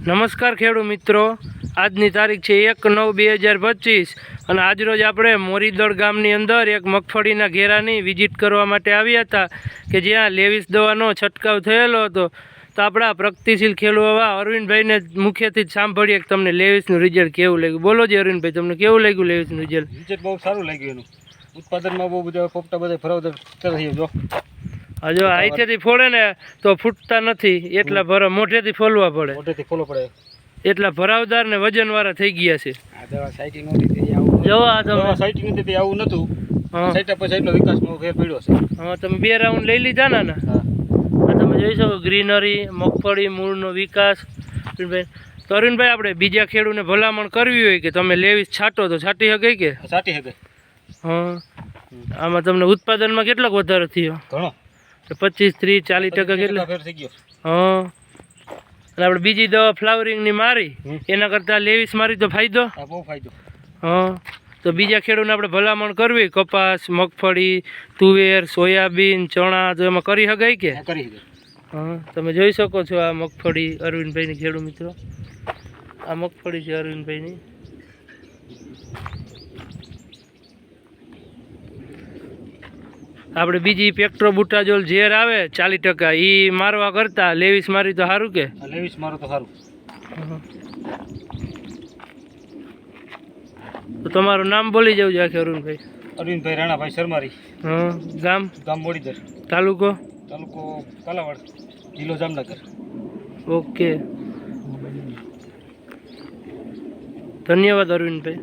નમસ્કાર ખેડૂત મિત્રો. આજની તારીખ છે એક નવ બે હજાર પચીસ અને આજરોજ આપણે મોરીદળ ગામની અંદર એક મગફળીના ઘેરાની વિઝિટ કરવા માટે આવ્યા હતા કે જ્યાં લેવિસ દવાનો છંટકાવ થયેલો હતો. તો આપણા પ્રગતિશીલ ખેડૂવા અરવિંદભાઈને મુખ્યથી જ સાંભળીએ કે તમને લેવિસનું રિઝલ્ટ કેવું લાગ્યું? બોલો જે અરવિંદભાઈ, તમને કેવું લાગ્યું લેવીસનું રિઝલ્ટ રિઝલ્ટ બહુ સારું લાગ્યું એનું. ઉત્પાદનમાં બહુ બધા પોપટા બધા કરી જો. જો આઈથેથી ફોડે ને તો ફૂટતા નથી. એટલા ભર મોઢેથી ફોલવા પડે. મોઢેથી ફોલો પડે. એટલા ભરાવદાર ને વજનવાળા થઈ ગયા છે. જો આ તમે દવા નથી આવું પછી એટલો વિકાસમાં ફેર પડ્યો છે. હા તમે બે રાઉન્ડ લઈ લીધા ને ના તમે જોઈ શકો ગ્રીનરી મગફળી મૂળનો વિકાસ. તો અરવિંદભાઈ આપણે બીજા ખેડૂને ભલામણ કરવી હોય કે તમે લેવી છાંટો તો છાંટી શકે કે? છાંટી શકે હા. આમાં તમને ઉત્પાદનમાં કેટલોક વધારો થયો? ઘણો. પચીસ ત્રીસ ચાલીસ ટકા કેટલા? હા. અને આપણે બીજી દવા ફ્લાવરિંગની મારી એના કરતાં લેવીસ મારી તો ફાયદો. બહુ ફાયદો. હા. તો બીજા ખેડૂતને આપણે ભલામણ કરવી કપાસ મગફળી તુવેર સોયાબીન ચણા તો એમાં કરી શકાય કે? કરી હા. તમે જોઈ શકો છો આ મગફળી અરવિંદભાઈની ખેડૂત મિત્રો. આ મગફળી છે અરવિંદભાઈની. આપણે બીજી પેક્ટ્રોબુટાજોલ ઝેર આવે ચાલીસ ટકા. એ મારવા કરતા લેવીસ મારી તો સારું કે? લેવીસ મારો તો સારું તો તમારું નામ બોલી જવું છે આખે અરુણભાઈ અરવિંદભાઈ રાણાભાઈ શર્મારી. હા ગામ? ગામ મોડીદર તાલુકો? તાલુકો કાલાવાડ જિલ્લો જામનગર. ઓકે. ધન્યવાદ અરવિંદભાઈ